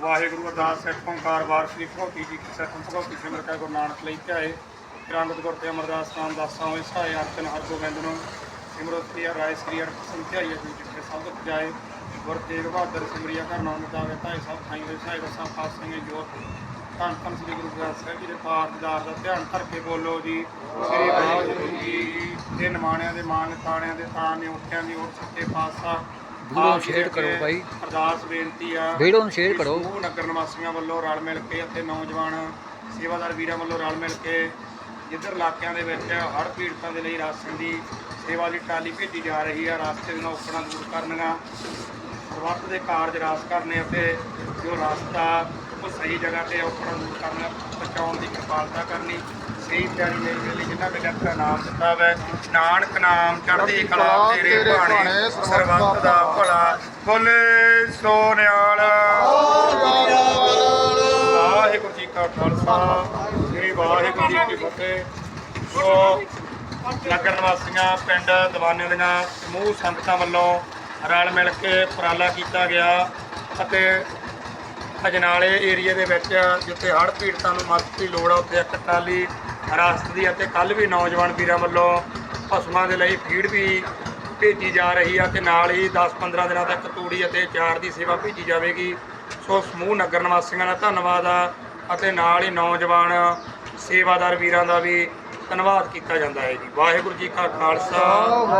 ਵਾਹਿਗੁਰੂ ਅਰਦਾਸ ਸਹਿਤ ਓੰਕਾਰ ਸ੍ਰੀ ਭਗਵਤੀ ਜੀ ਕੀ ਸਤਿ ਭਗਵਤੀ ਸਿਮਰ ਕੈ ਗੁਰੂ ਨਾਨਕ ਲਈ ਧਿਆਏ। ਰੰਗਤ ਗੁਰ ਤੇ ਅਮਰਦਾਸ ਨਾਮ ਦਾਸਾਂ ਹੋਏ, ਸਹਾਇ ਅਰਚਨ ਹਰ ਗੋਬਿੰਦ ਨੂੰ। ਸਿਮਰੋ ਸ੍ਰੀ ਰਾਏ, ਸ੍ਰੀ ਅਰਪ ਸੰਧਿਆਈ ਜੀ ਜਿੱਥੇ ਸਭ ਜਾਏ। ਗੁਰ ਤੇਗ ਬਹਾਦਰ ਸਿਮਰਿਆ ਘਰ ਨਾਮ ਦਾਵੇ ਧਾਏ, ਸਭ ਥਾਈ ਦੇ ਸਹਾਇ ਦਸਾਂ ਪਾਸਿਆਂ ਜੋਤ। ਧੰਨ ਧੰਨ ਸ੍ਰੀ ਗੁਰੂ ਗ੍ਰੰਥ ਸਾਹਿਬ ਜੀ ਦੇ ਪਾਠਦਾਰ ਦਾ ਧਿਆਨ ਧਰ ਕੇ ਬੋਲੋ ਜੀ। ਸ੍ਰੀ ਵਾਹਿਗੁਰੂ ਜੀ ਦੇ ਨਮਾਣਿਆਂ ਦੇ ਮਾਨ ਤਾਣਿਆਂ ਦੇ ਤਾਣ ਨੇ, ਉੱਠਿਆਂ ਦੀ ਓਟ ਸੱਚੇ ਪਾਤਸ਼ਾਹ। ਵੀਡੀਓ ਨੂੰ ਸ਼ੇਅਰ ਕਰੋ ਬਾਈ। ਅਰਦਾਸ ਬੇਨਤੀ ਆ ਵੀਡੀਓ ਨੂੰ ਸ਼ੇਅਰ ਕਰੋ। ਸਮੂਹ ਨਗਰ ਨਿਵਾਸੀਆਂ ਵੱਲੋਂ ਰਲ ਮਿਲ ਕੇ ਅਤੇ ਨੌਜਵਾਨ ਸੇਵਾਦਾਰ ਵੀਰਾਂ ਵੱਲੋਂ ਰਲ ਮਿਲ ਕੇ ਜਿੱਧਰ ਇਲਾਕਿਆਂ ਦੇ ਵਿੱਚ ਹੜ੍ਹ ਪੀੜਤਾਂ ਦੇ ਲਈ ਰਾਸ਼ਨ ਦੀ ਸੇਵਾ ਦੀ ਟਰਾਲੀ ਭੇਜੀ ਜਾ ਰਹੀ ਆ ਰਾਸਤੇ ਦੀਆਂ ਔਕੜਾਂ ਦੂਰ ਕਰਨੀਆਂ ਸਰਬੱਤ ਦੇ ਕਾਰਜ ਰਾਸ ਕਰਨੇ ਅਤੇ ਜੋ ਰਾਸਤਾ ਉਹ ਸਹੀ ਜਗ੍ਹਾ ਤੇ ਔਕੜਾਂ ਦੂਰ ਕਰਨਾ ਪਹੁੰਚਾਉਣ ਦੀ ਕਿਰਪਾਲਤਾ ਕਰਨੀ ਸਹੀ ਤਿਆਰੀ ਮੇਰੀ ਮੇਰੀ ਜਿਨ੍ਹਾਂ ਨੇ ਦਾ ਨਾਮ ਦਿੱਤਾ ਵੈ ਨਾਨਕ ਨਾਮ ਚੜ੍ਹਦੀ ਕਲਾ ਤੇਰੇ ਭਾਣੇ ਸਰਬੱਤ ਦਾ ਭਲਾ। ਬੋਲੇ ਸੋਨਿਆਲ। ਵਾਹਿਗੁਰੂ ਜੀ ਕਾ ਖਾਲਸਾ ਸ੍ਰੀ ਵਾਹਿਗੁਰੂ ਜੀ ਕੀ ਫਤਿਹ। ਸੋ ਨਗਰ ਨਿਵਾਸੀਆਂ ਪਿੰਡ ਦੀਵਾਨੇ ਦੀਆਂ ਸਮੂਹ ਸੰਗਤਾਂ ਵੱਲੋਂ ਰਲ ਮਿਲ ਕੇ ਉਪਰਾਲਾ ਕੀਤਾ ਗਿਆ ਅਤੇ ਅਜਨਾਲੇ ਏਰੀਆ ਦੇ ਵਿੱਚ ਜਿੱਥੇ ਹੜ੍ਹ ਪੀੜਤਾਂ ਨੂੰ ਮਦਦ ਦੀ ਲੋੜ ਆ ਉੱਥੇ ਇੱਕ ਟਰਾਲੀ ਰਾਸਤ ਦੀ ਅਤੇ ਕੱਲ ਵੀ ਨੌਜਵਾਨ ਵੀਰਾਂ ਵੱਲੋਂ ਪਸ਼ੂਆਂ ਦੇ ਲਈ ਫੀਡ ਵੀ ਭੇਜੀ ਜਾ ਰਹੀ ਆ ਤੇ ਨਾਲ ਹੀ 10-15 ਦਿਨਾਂ ਤੱਕ ਤੂੜੀ ਅਤੇ ਚਾਰ ਦੀ ਸੇਵਾ ਭੇਜੀ ਜਾਵੇਗੀ। ਸੋ ਸਮੂਹ ਨਗਰ ਨਿਵਾਸੀਆਂ ਦਾ ਧੰਨਵਾਦ ਆ ਅਤੇ ਨਾਲ ਹੀ ਨੌਜਵਾਨ ਸੇਵਾਦਾਰ ਵੀਰਾਂ ਦਾ ਵੀ ਧੰਨਵਾਦ ਕੀਤਾ ਜਾਂਦਾ ਹੈ ਜੀ। ਵਾਹਿਗੁਰੂ ਜੀ ਕਾ ਖਾਲਸਾ।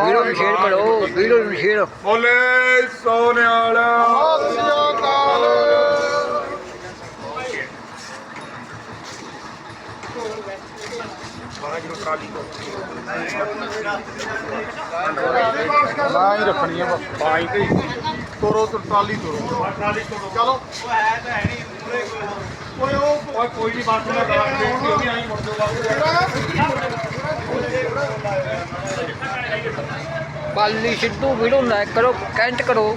ਵੀਡੀਓ ਨੂੰ ਸ਼ੇਅਰ ਕਰੋ ਵੀਡੀਓ ਨੂੰ ਸ਼ੇਅਰ ਬੋਲੇ ਸੋਨਿਆਲ। ਵਾਹਿਗੁਰੂ ਕਾਲੀ ਨਾ ਹੀ ਰੱਖਣੀ ਆ ਬਸ। ਬਾਈ ਤੇ ਤੋਰੋ ਤੇ ਟਰਾਲੀ ਤੋਰੋ। ਟਰਾਲੀ ਤੋੜੋ ਚਲੋ ਉਹ ਓਏ ਕੋਈ ਨਹੀਂ ਬਾਤ ਨਾ ਕਰਾਂ ਉਹ ਵੀ ਆਈ ਮੁੜ ਪਾਲੀ ਸਿੱਧੂ ਵੀਡੀਓ ਲਾਈਕ ਕਰੋ ਕਮੈਂਟ ਕਰੋ।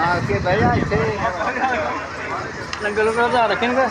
ਆ ਕੇ ਬਹਿ ਜਾ ਇੱਥੇ। ਲੰਗਰ ਲੰਗਰ ਦਾ ਰੱਖੇਂਗਾ?